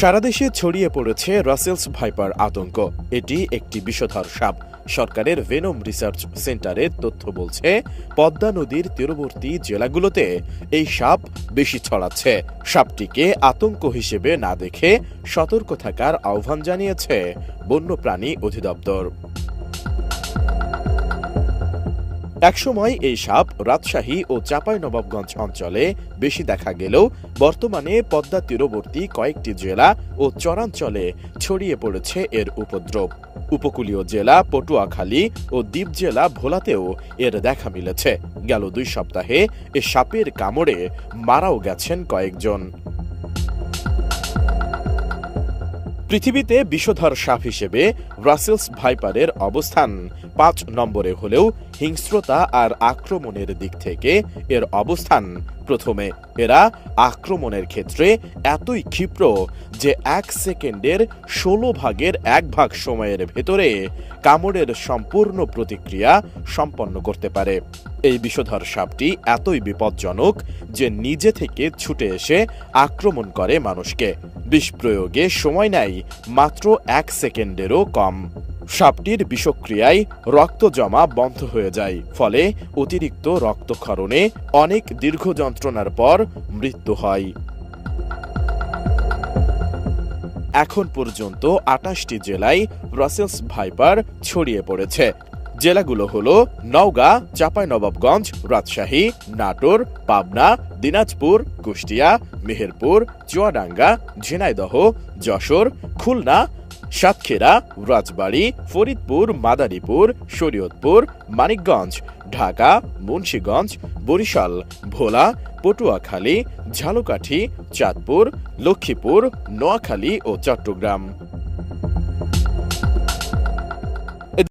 সারা দেশে ছড়িয়ে পড়েছে রাসেলস ভাইপার আতঙ্ক। এটি একটি বিষধর সাপ। সরকারের ভেনম রিসার্চ সেন্টারের তথ্য বলছে, পদ্মা নদীর তীরবর্তী জেলাগুলোতে এই সাপ বেশি ছড়াচ্ছে। সাপটিকে আতঙ্ক হিসেবে না দেখে সতর্ক থাকার আহ্বান জানিয়েছে বন্যপ্রাণী অধিদপ্তর। একসময় এই সাপ রাজশাহী ও চাঁপাইনবাবগঞ্জ অঞ্চলে বেশি দেখা গেলেও বর্তমানে পদ্মা তীরবর্তী কয়েকটি জেলা ও চরাঞ্চলে ছড়িয়ে পড়েছে এর উপদ্রব। উপকূলীয় জেলা পটুয়াখালী ও দ্বীপ জেলা ভোলাতেও এর দেখা মিলেছে। গেল দুই সপ্তাহে এ সাপের কামড়ে মারাও গেছেন কয়েকজন। পৃথিবীতে বিষধর সাপ হিসেবে ব্রাসেলস ভাইপারের অবস্থান। পাঁচ নম্বরে হলেও হিংস্রতা আর আক্রমণের দিক থেকে এর অবস্থান প্রথমে। এরা আক্রমণের ক্ষেত্রে এতই ক্ষিপ্র যে এক সেকেন্ডের ষোলো ভাগের এক ভাগ সময়ের ভেতরে কামড়ের সম্পূর্ণ প্রতিক্রিয়া সম্পন্ন করতে পারে। এই বিষধর সাপটি এতই বিপজ্জনক যে নিজে থেকে ছুটে এসে আক্রমণ করে মানুষকে। বিষ প্রয়োগে সময় নেয় মাত্র এক সেকেন্ডেরও কম। সাপটির বিষক্রিয়ায় রক্ত জমা বন্ধ হয়ে যায়। ফলে অতিরিক্ত রক্তক্ষরণে অনেক দীর্ঘ যন্ত্রণার পর মৃত্যু হয়। এখন পর্যন্ত আটাশটি জেলায় ব্রাসেলস ভাইপার ছড়িয়ে পড়েছে। জেলাগুলো হলো নওগাঁ, চাঁপাইনবাবগঞ্জ, রাজশাহী, নাটোর, পাবনা, দিনাজপুর, কুষ্টিয়া, মেহেরপুর, চুয়াডাঙ্গা, ঝিনাইদহ, যশোর, খুলনা সাতক্ষীরা, রাজবাড়ি, ফরিদপুর, মাদারীপুর, শরীয়তপুর, মানিকগঞ্জ, ঢাকা, মুন্সীগঞ্জ, বরিশাল, ভোলা, পটুয়াখালী, ঝালকাঠি, চাঁদপুর, লক্ষ্মীপুর, নোয়াখালী ও চট্টগ্রাম।